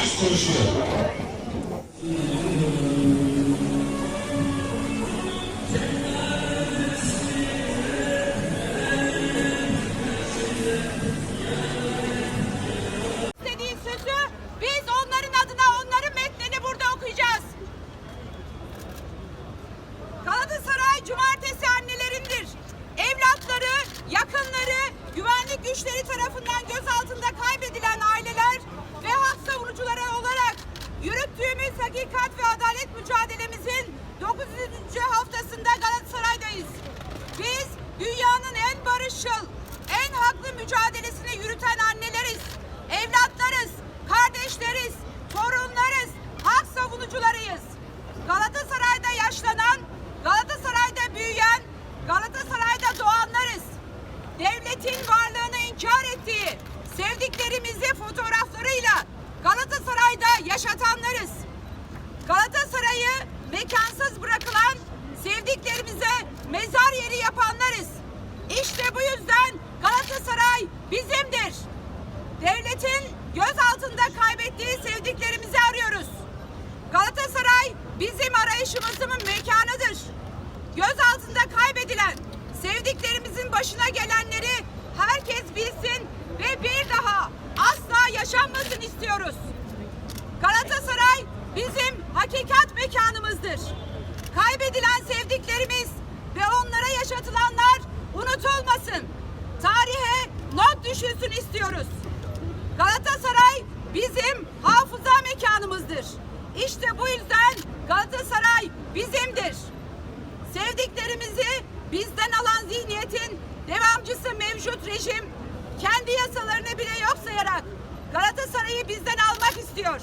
Polis konuşuyor. Sevdiklerimizi fotoğraflarıyla Galatasaray'da yaşatanlarız. Galatasaray'ı mekansız bırakılan sevdiklerimize mezar yeri yapanlarız. İşte bu yüzden Galatasaray bizimdir. Devletin göz altında kaybettiği sevdiklerimizi arıyoruz. Galatasaray bizim arayışımızın mekanıdır. Göz altında kaybedilen sevdiklerimizin başına gelenleri herkes bilsin ve bir daha asla yaşanmasın istiyoruz. Galatasaray bizim hakikat mekanımızdır. Kaybedilen sevdiklerimiz ve onlara yaşatılanlar unutulmasın. Tarihe not düşülsün istiyoruz. Galatasaray bizim hafıza mekanımızdır. İşte bu yüzden Galatasaray bizimdir. Sevdiklerimizi bizden alan zihniyetin devamcısı mevcut rejim kendi yasalarını bile yok sayarak Galatasaray'ı bizden almak istiyor.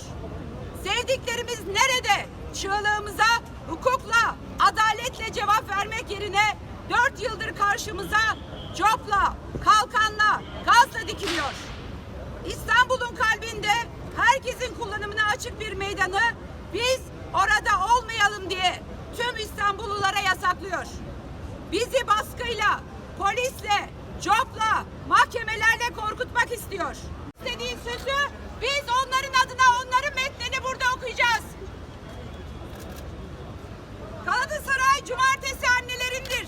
Sevdiklerimiz nerede? Çığlığımıza hukukla, adaletle cevap vermek yerine dört yıldır karşımıza copla, kalkanla, gazla dikiliyor. İstanbul'un kalbinde herkesin kullanımına açık bir meydanı biz orada olmayalım diye tüm İstanbullulara yasaklıyor. Bizi baskıyla, polisle, copla, mahkemelerle korkutmak istiyor. Cumartesi annelerindir.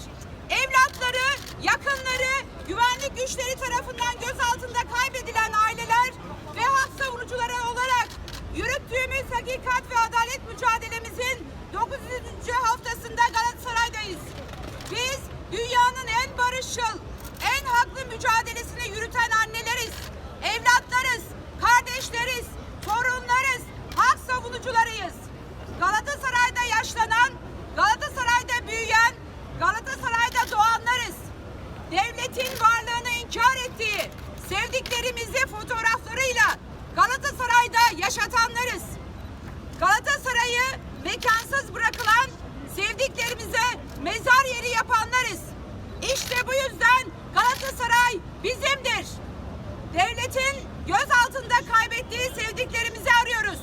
Evlatları, yakınları, güvenlik güçleri tarafından gözaltında kaybedilen aileler ve hak savunucuları olarak yürüttüğümüz hakikat ve adalet mücadelemizin 9. haftasında Galatasaray'dayız. Biz dünyanın en barışçıl, en haklı mücadelesini yürüten anneleriz, evlatlarız, kardeşleriz, torunlarız, hak savunucularıyız. Galatasaray'da yaşlanan, Galatasaray'da büyüyen, Galatasaray'da doğanlarız. Devletin varlığını inkar ettiği, sevdiklerimizi fotoğraflarıyla Galatasaray'da yaşatanlarız. Galatasaray'ı mekansız bırakılan sevdiklerimize mezar yeri yapanlarız. İşte bu yüzden Galatasaray bizimdir. Devletin göz altında kaybettiği sevdiklerimizi arıyoruz.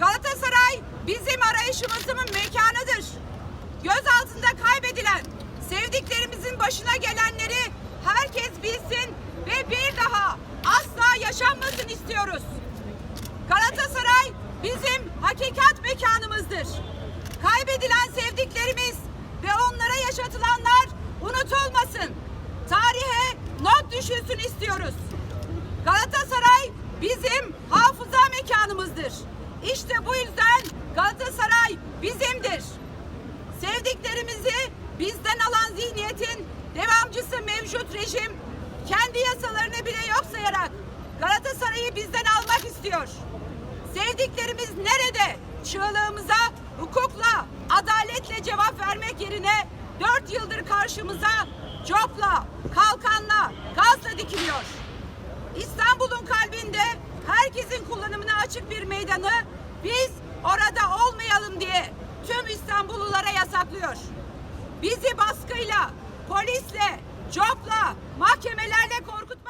Galatasaray bizim arayışımızın mekanıdır. Göz altında kaybedilen sevdiklerimizin başına gelenleri herkes bilsin ve bir daha asla yaşanmasın istiyoruz. Galatasaray bizim hakikat mekanımızdır. Kaybedilen sevdiklerimiz ve onlara yaşatılanlar unutulmasın. Tarihe not düşülsün istiyoruz. Galatasaray bizim hafıza mekanımızdır. İşte bu yüzden Galatasaray bizimdir. Sevdiklerimizi bizden alan zihniyetin devamcısı mevcut rejim kendi yasalarını bile yok sayarak Galatasaray'ı bizden almak istiyor. Sevdiklerimiz nerede? Çığlığımıza hukukla, adaletle cevap vermek yerine dört yıldır karşımıza copla, kalkanla, gazla dikiliyor. İstanbul'un kalbinde herkesin kullanımına açık bir meydanı biz orada olmayalım diye tüm İstanbullulara yasaklıyor. Bizi baskıyla, polisle, copla, mahkemelerle korkutmak